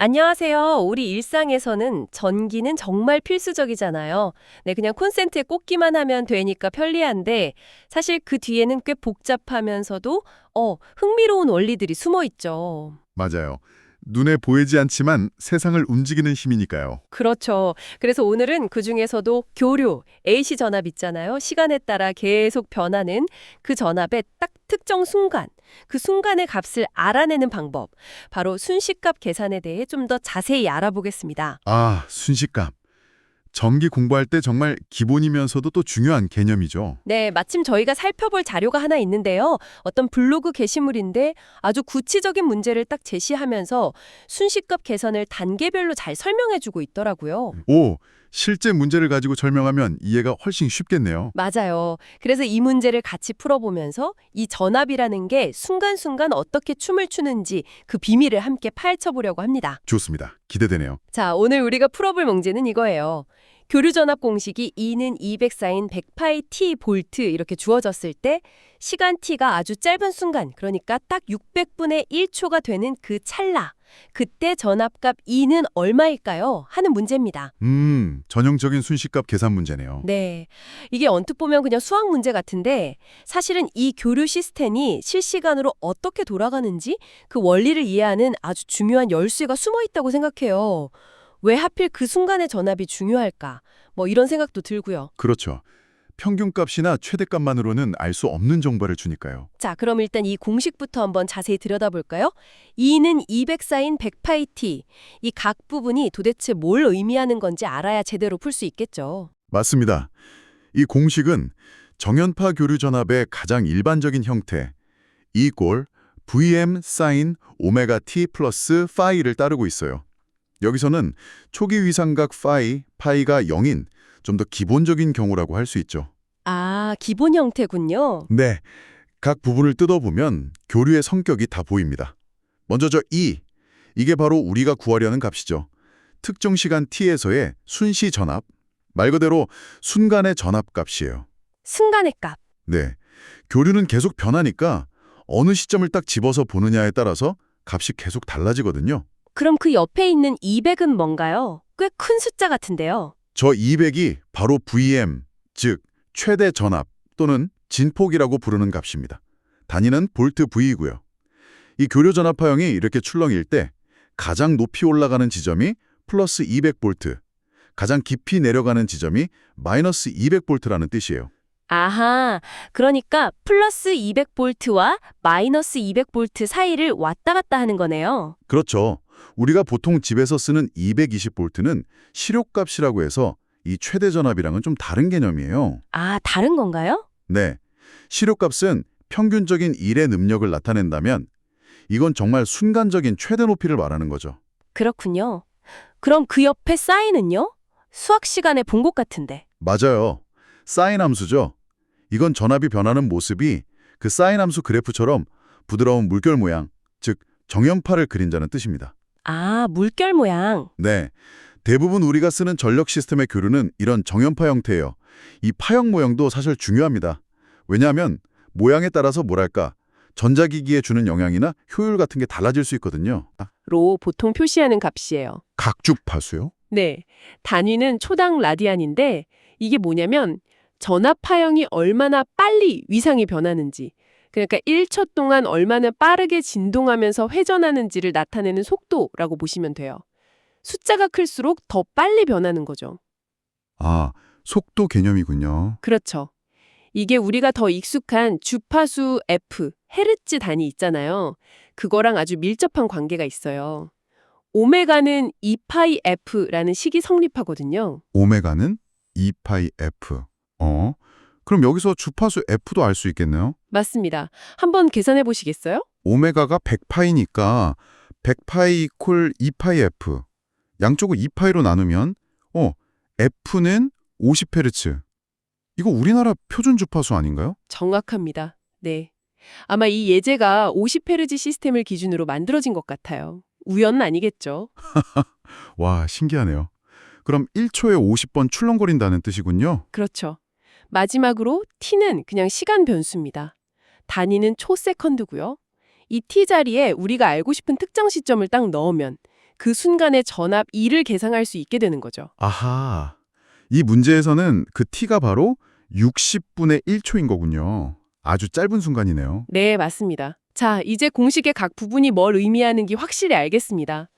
안녕하세요. 우리 일상에서는 전기는 정말 필수적이잖아요. 네, 그냥 콘센트에 꽂기만 하면 되니까 편리한데 사실 그 뒤에는 꽤 복잡하면서도 어, 흥미로운 원리들이 숨어 있죠. 맞아요. 눈에 보이지 않지만 세상을 움직이는 힘이니까요. 그렇죠. 그래서 오늘은 그 중에서도 교류, AC 전압 있잖아요. 시간에 따라 계속 변하는 그 전압의 딱 특정 순간, 그 순간의 값을 알아내는 방법, 바로 순식값 계산에 대해 좀 더 자세히 알아보겠습니다. 아, 순식값. 전기 공부할 때 정말 기본이면서도 또 중요한 개념이죠. 네, 마침 저희가 살펴볼 자료가 하나 있는데요. 어떤 블로그 게시물인데 아주 구체적인 문제를 딱 제시하면서 순식값 계산을 단계별로 잘 설명해주고 있더라고요. 오, 실제 문제를 가지고 설명하면 이해가 훨씬 쉽겠네요. 맞아요. 그래서 이 문제를 같이 풀어보면서 이 전압이라는 게 순간순간 어떻게 춤을 추는지 그 비밀을 함께 파헤쳐보려고 합니다. 좋습니다. 기대되네요. 자, 오늘 우리가 풀어볼 문제는 이거예요. 교류 전압 공식이 E는 200 사인 100파이 T 볼트 이렇게 주어졌을 때 시간 T가 아주 짧은 순간, 그러니까 딱 600분의 1초가 되는 그 찰나. 그때 전압값 E는 얼마일까요? 하는 문제입니다. 음, 전형적인 순식값 계산 문제네요. 네. 이게 언뜻 보면 그냥 수학 문제 같은데 사실은 이 교류 시스템이 실시간으로 어떻게 돌아가는지 그 원리를 이해하는 아주 중요한 열쇠가 숨어 있다고 생각해요. 왜 하필 그 순간의 전압이 중요할까? 뭐 이런 생각도 들고요. 그렇죠. 평균값이나 최대값만으로는 알 수 없는 정보를 주니까요. 자, 그럼 일단 이 공식부터 한번 자세히 들여다볼까요? 2는 200사인 100파이 t. 이 각 부분이 도대체 뭘 의미하는 건지 알아야 제대로 풀 수 있겠죠. 맞습니다. 이 공식은 정연파 교류 전압의 가장 일반적인 형태 E 꼴 Vm 사인 오메가 T 플러스 파이를 따르고 있어요. 여기서는 초기 위상각 파이, 파이가 0인 좀 더 기본적인 경우라고 할 수 있죠. 아, 기본 형태군요. 네, 각 부분을 뜯어보면 교류의 성격이 다 보입니다. 먼저 저 E, 이게 바로 우리가 구하려는 값이죠. 특정 시간 t에서의 순시 전압, 말 그대로 순간의 전압값이에요. 순간의 값. 네, 교류는 계속 변하니까 어느 시점을 딱 집어서 보느냐에 따라서 값이 계속 달라지거든요. 그럼 그 옆에 있는 200은 뭔가요? 꽤 큰 숫자 같은데요. 저 200이 바로 VM, 즉 최대 전압 또는 진폭이라고 부르는 값입니다. 단위는 볼트 V이고요. 이 교류 전압파형이 이렇게 출렁일 때 가장 높이 올라가는 지점이 플러스 200볼트, 가장 깊이 내려가는 지점이 마이너스 200볼트라는 뜻이에요. 아하, 그러니까 플러스 200볼트와 마이너스 200볼트 사이를 왔다 갔다 하는 거네요. 그렇죠. 우리가 보통 집에서 쓰는 220볼트는 실효값이라고 해서 이 최대 전압이랑은 좀 다른 개념이에요. 아, 다른 건가요? 네. 실효값은 평균적인 일의 능력을 나타낸다면 이건 정말 순간적인 최대 높이를 말하는 거죠. 그렇군요. 그럼 그 옆에 사인은요? 수학 시간에 본 것 같은데. 맞아요. 사인 함수죠. 이건 전압이 변하는 모습이 그 사인 함수 그래프처럼 부드러운 물결 모양, 즉 정연파를 그린다는 뜻입니다. 아, 물결 모양. 네. 대부분 우리가 쓰는 전력 시스템의 교류는 이런 정연파 형태예요. 이 파형 모형도 사실 중요합니다. 왜냐하면 모양에 따라서 뭐랄까 전자기기에 주는 영향이나 효율 같은 게 달라질 수 있거든요. 아, 로 보통 표시하는 값이에요. 각죽 파수요? 네. 단위는 초당 라디안인데 이게 뭐냐면 전압 파형이 얼마나 빨리 위상이 변하는지 그러니까 1초 동안 얼마나 빠르게 진동하면서 회전하는지를 나타내는 속도라고 보시면 돼요. 숫자가 클수록 더 빨리 변하는 거죠. 아, 속도 개념이군요. 그렇죠. 이게 우리가 더 익숙한 주파수 F, 헤르츠 단위 있잖아요. 그거랑 아주 밀접한 관계가 있어요. 오메가는 2파이 F라는 식이 성립하거든요. 오메가는 2파이 F. 어? 그럼 여기서 주파수 F도 알 수 있겠네요? 맞습니다. 한번 계산해 보시겠어요? 오메가가 100파이니까 100파이 이퀄 2파이 F. 양쪽을 2파이로 나누면 어, F는 50Hz. 이거 우리나라 표준 주파수 아닌가요? 정확합니다. 네. 아마 이 예제가 50헤르츠 시스템을 기준으로 만들어진 것 같아요. 우연은 아니겠죠. 와, 신기하네요. 그럼 1초에 50번 출렁거린다는 뜻이군요. 그렇죠. 마지막으로 t는 그냥 시간 변수입니다. 단위는 초세컨드고요. 이 t 자리에 우리가 알고 싶은 특정 시점을 딱 넣으면 그 순간의 전압 E를 계산할 수 있게 되는 거죠. 아하. 이 문제에서는 그 t가 바로 60분의 1초인 거군요. 아주 짧은 순간이네요. 네, 맞습니다. 자, 이제 공식의 각 부분이 뭘 의미하는지 확실히 알겠습니다.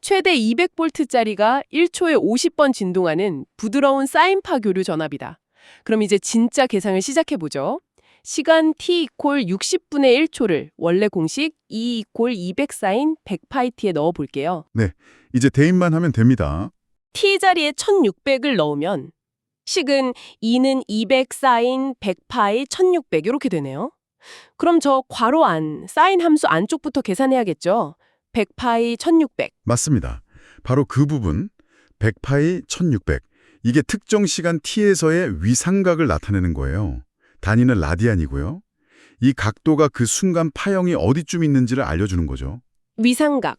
최대 200볼트짜리가 1초에 50번 진동하는 부드러운 사인파 교류 전압이다. 그럼 이제 진짜 계산을 시작해 보죠. 시간 t 이퀄 60분의 1초를 원래 공식 E 이퀄 200 사인 100파이t에 넣어 볼게요. 이제 대입만 하면 됩니다. t 자리에 1600을 넣으면 식은 2는 200 사인 100파이 1600 이렇게 되네요. 그럼 저 괄호 안, 사인 함수 안쪽부터 계산해야겠죠. 100파이 1600. 맞습니다. 바로 그 부분 100파이 1600. 이게 특정 시간 t에서의 위상각을 나타내는 거예요. 단위는 라디안이고요. 이 각도가 그 순간 파형이 어디쯤 있는지를 알려주는 거죠. 위상각.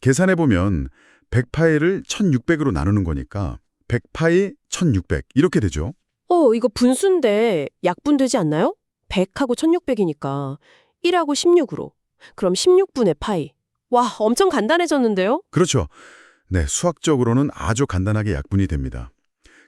계산해 보면 100파이를 1600으로 나누는 거니까 100파이 1600 이렇게 되죠. 어, 이거 분수인데 약분되지 않나요? 100하고 1600이니까 1하고 16으로. 그럼 16분의 파이. 와, 엄청 간단해졌는데요? 그렇죠. 네, 수학적으로는 아주 간단하게 약분이 됩니다.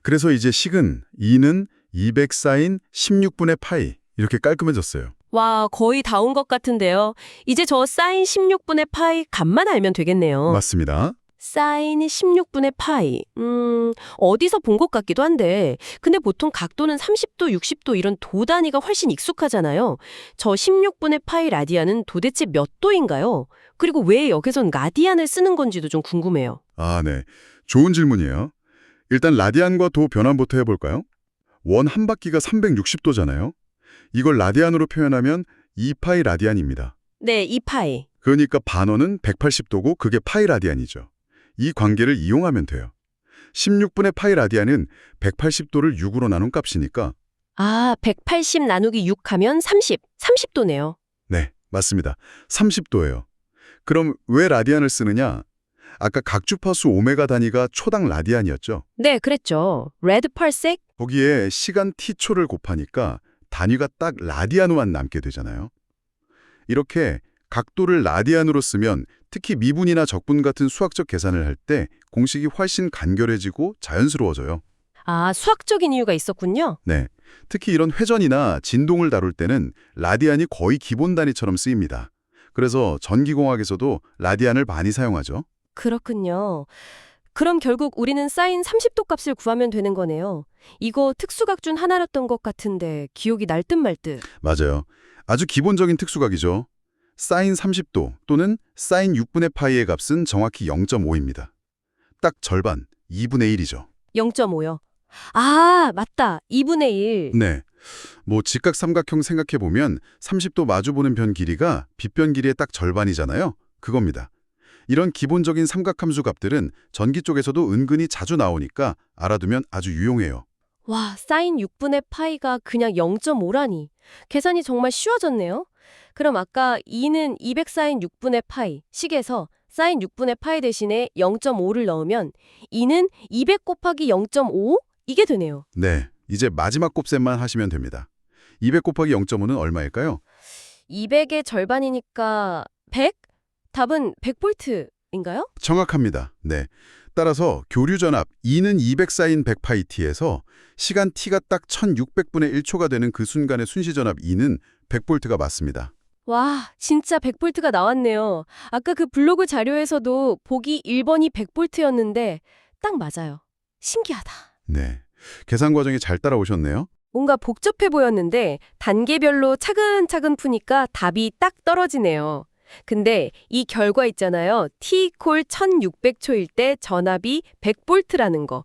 그래서 이제 식은 2는 200 사인 16분의 파이 이렇게 깔끔해졌어요. 와, 거의 다 온 것 같은데요. 이제 저 사인 16분의 파이 값만 알면 되겠네요. 맞습니다. 사인 16분의 파이. 음, 어디서 본 것 같기도 한데. 근데 보통 각도는 30도, 60도 이런 도 단위가 훨씬 익숙하잖아요. 저 16분의 파이 라디안은 도대체 몇 도인가요? 그리고 왜 여기선 라디안을 쓰는 건지도 좀 궁금해요. 아, 네. 좋은 질문이에요. 일단 라디안과 도 변환부터 해볼까요? 원 한 바퀴가 360도잖아요. 이걸 라디안으로 표현하면 2파이 라디안입니다. 네, 이 파이. 그러니까 반원은 180도고 그게 파이 라디안이죠. 이 관계를 이용하면 돼요. 16분의 파이 라디안은 180도를 6으로 나눈 값이니까 아, 180 나누기 6 하면 30. 30도네요. 네, 맞습니다. 30도예요. 그럼 왜 라디안을 쓰느냐? 아까 각주파수 오메가 단위가 초당 라디안이었죠. 네, 그랬죠. 레드 펄색? 거기에 시간 t초를 곱하니까 단위가 딱 라디안으로만 남게 되잖아요. 이렇게 각도를 라디안으로 쓰면 특히 미분이나 적분 같은 수학적 계산을 할 때 공식이 훨씬 간결해지고 자연스러워져요. 아, 수학적인 이유가 있었군요. 네. 특히 이런 회전이나 진동을 다룰 때는 라디안이 거의 기본 단위처럼 쓰입니다. 그래서 전기공학에서도 라디안을 많이 사용하죠. 그렇군요. 그럼 결국 우리는 사인 30도 값을 구하면 되는 거네요. 이거 특수각 중 하나였던 것 같은데 기억이 날 듯 말 듯. 맞아요. 아주 기본적인 특수각이죠. 사인 30도 또는 사인 6분의 파이의 값은 정확히 0.5입니다. 딱 절반, 2분의 1이죠. 0.5요. 아, 맞다. 2분의 1. 네. 뭐 직각 삼각형 생각해보면 30도 마주보는 변 길이가 빗변 길이의 딱 절반이잖아요. 그겁니다. 이런 기본적인 삼각함수 값들은 전기 쪽에서도 은근히 자주 나오니까 알아두면 아주 유용해요. 와, 사인 6분의 파이가 그냥 0.5라니. 계산이 정말 쉬워졌네요. 그럼 아까 2는 200 사인 6분의 파이, 식에서 사인 6분의 파이 대신에 0.5를 넣으면 2는 200 곱하기 0.5? 이게 되네요. 네. 이제 마지막 곱셈만 하시면 됩니다. 200 곱하기 0.5는 얼마일까요? 200의 절반이니까 100? 답은 100볼트인가요? 정확합니다. 네. 따라서 교류 전압 2는 200 사인 100파이 t에서 시간 t가 딱 1600분의 1초가 되는 그 순간의 순시 전압 2는 100볼트가 맞습니다. 와, 진짜 100볼트가 나왔네요. 아까 그 블로그 자료에서도 보기 1번이 100볼트였는데 딱 맞아요. 신기하다. 네. 계산 과정이 잘 따라오셨네요. 뭔가 복잡해 보였는데 단계별로 차근차근 푸니까 답이 딱 떨어지네요. 근데 이 결과 있잖아요. T콜 1600초일 때 전압이 100볼트라는 거.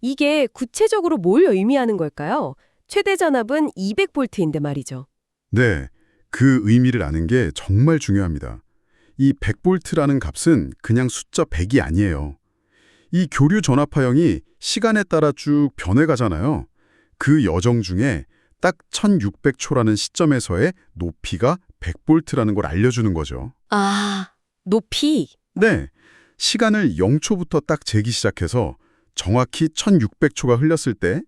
이게 구체적으로 뭘 의미하는 걸까요? 최대 전압은 200볼트인데 말이죠. 네. 그 의미를 아는 게 정말 중요합니다. 이 100볼트라는 값은 그냥 숫자 100이 아니에요. 이 교류 전압파형이 시간에 따라 쭉 변해가잖아요. 그 여정 중에 딱 1600초라는 시점에서의 높이가 100볼트라는 걸 알려주는 거죠. 아, 높이. 네. 시간을 0초부터 딱 재기 시작해서 정확히 1600초가 흘렸을 때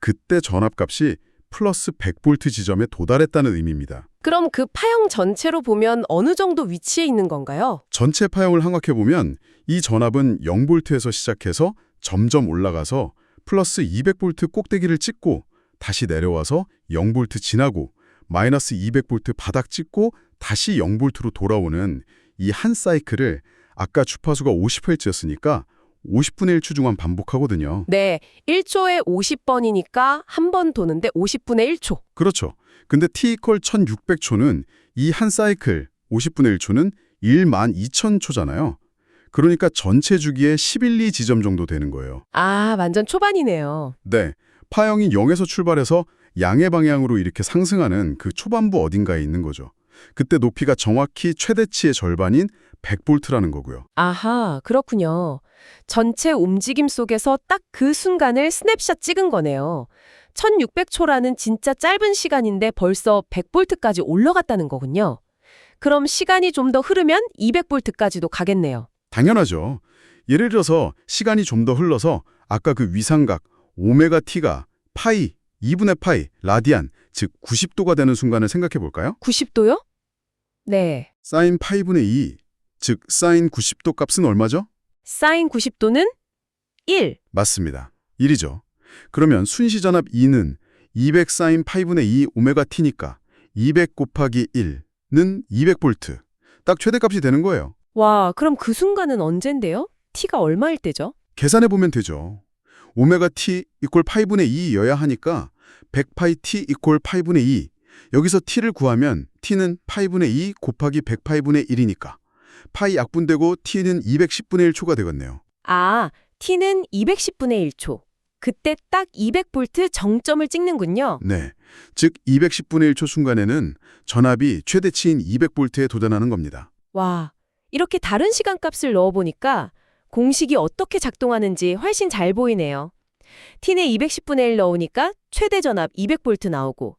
그때 전압값이 플러스 100볼트 지점에 도달했다는 의미입니다. 그럼 그 파형 전체로 보면 어느 정도 위치에 있는 건가요? 전체 파형을 항악해보면 이 전압은 0볼트에서 시작해서 점점 올라가서 플러스 200볼트 꼭대기를 찍고 다시 내려와서 0볼트 지나고 마이너스 200볼트 바닥 찍고 다시 0볼트로 돌아오는 이 한 사이클을 아까 주파수가 50Hz였으니까 50분의 1초 중간 반복하거든요. 네, 1초에 50번이니까 한 번 도는데 50분의 1초. 그렇죠. 근데 t 이퀄 1600초는 이 한 사이클 50분의 1초는 1만 2000초잖아요. 그러니까 전체 주기의 11리 지점 정도 되는 거예요. 아, 완전 초반이네요. 네. 파형이 0에서 출발해서 양의 방향으로 이렇게 상승하는 그 초반부 어딘가에 있는 거죠. 그때 높이가 정확히 최대치의 절반인 100볼트라는 거고요. 아하, 그렇군요. 전체 움직임 속에서 딱 그 순간을 스냅샷 찍은 거네요. 1600초라는 진짜 짧은 시간인데 벌써 100볼트까지 올라갔다는 거군요. 그럼 시간이 좀 더 흐르면 200볼트까지도 가겠네요. 당연하죠. 예를 들어서 시간이 좀 더 흘러서 아까 그 위상각 오메가 t가 파이, 2분의 파이, 라디안, 즉 90도가 되는 순간을 생각해 볼까요? 90도요? 네. 사인 파이분의 2, 즉 사인 90도 값은 얼마죠? 사인 90도는 1. 맞습니다. 1이죠. 그러면 순시전압 2는 200 사인 파이분의 2 오메가 t니까 200 곱하기 1는 200볼트. 딱 최대값이 되는 거예요. 와, 그럼 그 순간은 언젠데요? t가 얼마일 때죠? 계산해 보면 되죠. 오메가 t 이퀄 파이분의 2여야 하니까 100파이 t 이퀄 파이분의 2. 여기서 t를 구하면 t는 파이분의 2 곱하기 100파이분의 1이니까 파이 약분되고 t는 210분의 1초가 되겠네요. 아, t는 210분의 1초. 그때 딱 200볼트 정점을 찍는군요. 네. 즉 210분의 1초 순간에는 전압이 최대치인 200볼트에 도달하는 겁니다. 와, 이렇게 다른 시간값을 넣어보니까 공식이 어떻게 작동하는지 훨씬 잘 보이네요. t는 210분의 1 넣으니까 최대 전압 200볼트 나오고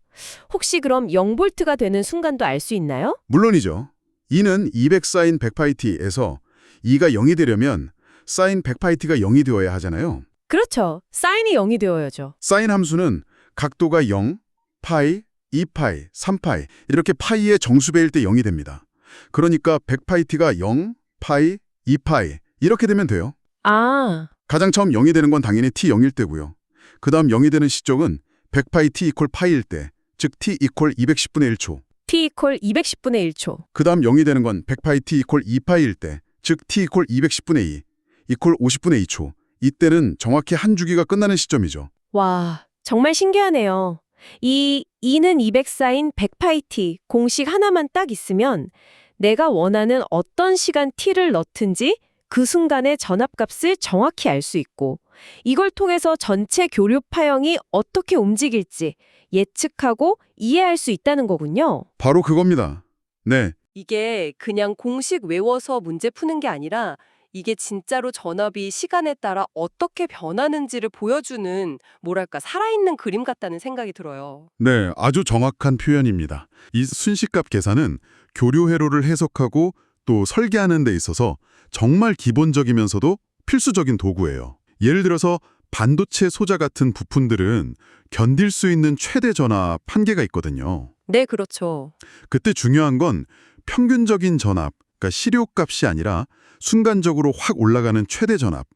혹시 그럼 0볼트가 되는 순간도 알 수 있나요? 물론이죠. 2는 200 사인 100파이티에서 2가 0이 되려면 사인 100파이티가 0이 되어야 하잖아요. 그렇죠. 사인이 0이 되어야죠. 사인 함수는 각도가 0, 파이, 2파이, 3파이 이렇게 파이의 정수배일 때 0이 됩니다. 그러니까 100파이티가 0, 파이, 2파이 이렇게 되면 돼요. 아, 가장 처음 0이 되는 건 당연히 t 0일 때고요. 그 다음 0이 되는 시점은 100파이 t 이퀄 파이일 때, 즉 t 이퀄 210분의 1초. T 이퀄 210분의 1초. 그 다음 0이 되는 건 100파이 t 이퀄 2파이일 때, 즉 t 이퀄 210분의 2, 이퀄 50분의 2초. 이때는 정확히 한 주기가 끝나는 시점이죠. 와, 정말 신기하네요. 이 2는 200사인 100파이티 공식 하나만 딱 있으면 내가 원하는 어떤 시간 t를 넣든지 그 순간의 전압값을 정확히 알 수 있고 이걸 통해서 전체 교류 파형이 어떻게 움직일지 예측하고 이해할 수 있다는 거군요. 바로 그겁니다. 네, 이게 그냥 공식 외워서 문제 푸는 게 아니라 이게 진짜로 전압이 시간에 따라 어떻게 변하는지를 보여주는 뭐랄까 살아있는 그림 같다는 생각이 들어요. 네, 아주 정확한 표현입니다. 이 순식값 계산은 교류 회로를 해석하고 또 설계하는 데 있어서 정말 기본적이면서도 필수적인 도구예요. 예를 들어서 반도체 소자 같은 부품들은 견딜 수 있는 최대 전압 한계가 있거든요. 네, 그렇죠. 그때 중요한 건 평균적인 전압, 그러니까 시료값이 아니라 순간적으로 확 올라가는 최대 전압,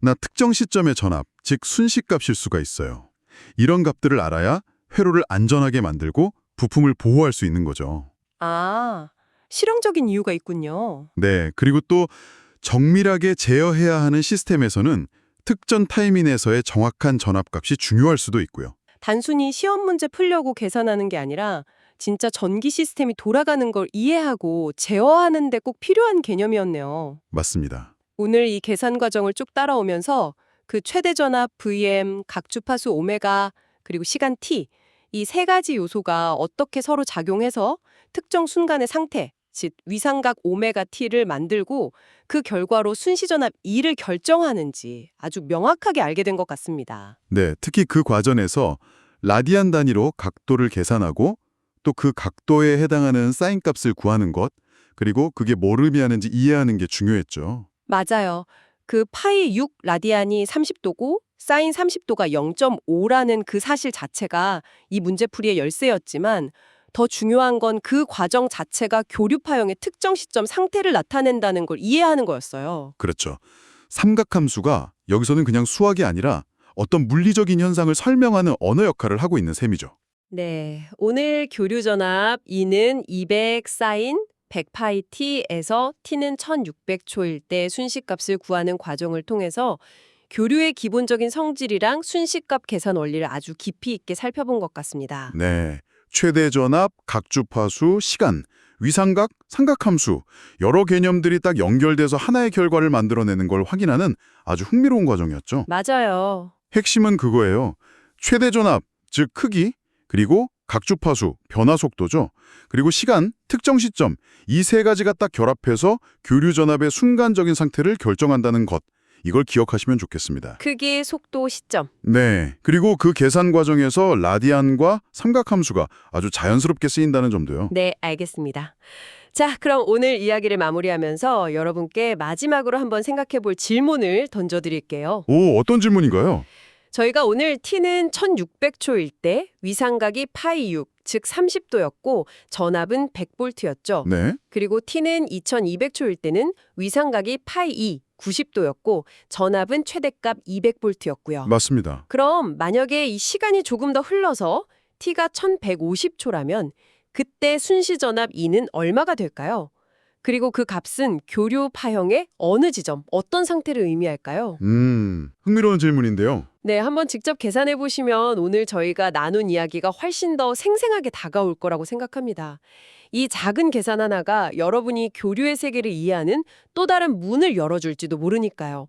나 특정 시점의 전압, 즉 순시값일 수가 있어요. 이런 값들을 알아야 회로를 안전하게 만들고 부품을 보호할 수 있는 거죠. 아, 실용적인 이유가 있군요. 네, 그리고 또 정밀하게 제어해야 하는 시스템에서는 특정 타이밍에서의 정확한 전압값이 중요할 수도 있고요. 단순히 시험 문제 풀려고 계산하는 게 아니라 진짜 전기 시스템이 돌아가는 걸 이해하고 제어하는 데 꼭 필요한 개념이었네요. 맞습니다. 오늘 이 계산 과정을 쭉 따라오면서 그 최대 전압 VM, 각 주파수 오메가, 그리고 시간 t 이 세 가지 요소가 어떻게 서로 작용해서 특정 순간의 상태, 즉 위상각 오메가 t를 만들고 그 결과로 순시 전압 2를 결정하는지 아주 명확하게 알게 된 것 같습니다. 네, 특히 그 과정에서 라디안 단위로 각도를 계산하고 또 그 각도에 해당하는 사인 값을 구하는 것, 그리고 그게 뭘 의미하는지 이해하는 게 중요했죠. 맞아요. 그 파이 6 라디안이 30도고 사인 30도가 0.5라는 그 사실 자체가 이 문제풀이의 열쇠였지만 더 중요한 건 그 과정 자체가 교류 파형의 특정 시점 상태를 나타낸다는 걸 이해하는 거였어요. 그렇죠. 삼각함수가 여기서는 그냥 수학이 아니라 어떤 물리적인 현상을 설명하는 언어 역할을 하고 있는 셈이죠. 네, 오늘 교류 전압 E는 200 사인 100파이 t에서 t는 1600초일 때 순식값을 구하는 과정을 통해서 교류의 기본적인 성질이랑 순식값 계산 원리를 아주 깊이 있게 살펴본 것 같습니다. 네. 최대 전압, 각주파수, 시간, 위삼각, 삼각함수 여러 개념들이 딱 연결돼서 하나의 결과를 만들어내는 걸 확인하는 아주 흥미로운 과정이었죠. 맞아요. 핵심은 그거예요. 최대 전압, 즉 크기, 그리고 각주파수, 변화 속도죠. 그리고 시간, 특정 시점, 이 세 가지가 딱 결합해서 교류 전압의 순간적인 상태를 결정한다는 것. 이걸 기억하시면 좋겠습니다. 크기, 속도, 시점. 네. 그리고 그 계산 과정에서 라디안과 삼각함수가 아주 자연스럽게 쓰인다는 점도요. 네, 알겠습니다. 자, 그럼 오늘 이야기를 마무리하면서 여러분께 마지막으로 한번 생각해 볼 질문을 던져드릴게요. 오, 어떤 질문인가요? 저희가 오늘 t는 1600초일 때 위상각이 파이 6, 즉 30도였고 전압은 100볼트였죠. 네. 그리고 t는 2200초일 때는 위상각이 파이 2, 90도였고 전압은 최대값 200볼트였고요. 맞습니다. 그럼 만약에 이 시간이 조금 더 흘러서 t가 1150초라면 그때 순시 전압 E는 얼마가 될까요? 그리고 그 값은 교류 파형의 어느 지점, 어떤 상태를 의미할까요? 음, 흥미로운 질문인데요. 네, 한번 직접 계산해 보시면 오늘 저희가 나눈 이야기가 훨씬 더 생생하게 다가올 거라고 생각합니다. 이 작은 계산 하나가 여러분이 교류의 세계를 이해하는 또 다른 문을 열어줄지도 모르니까요.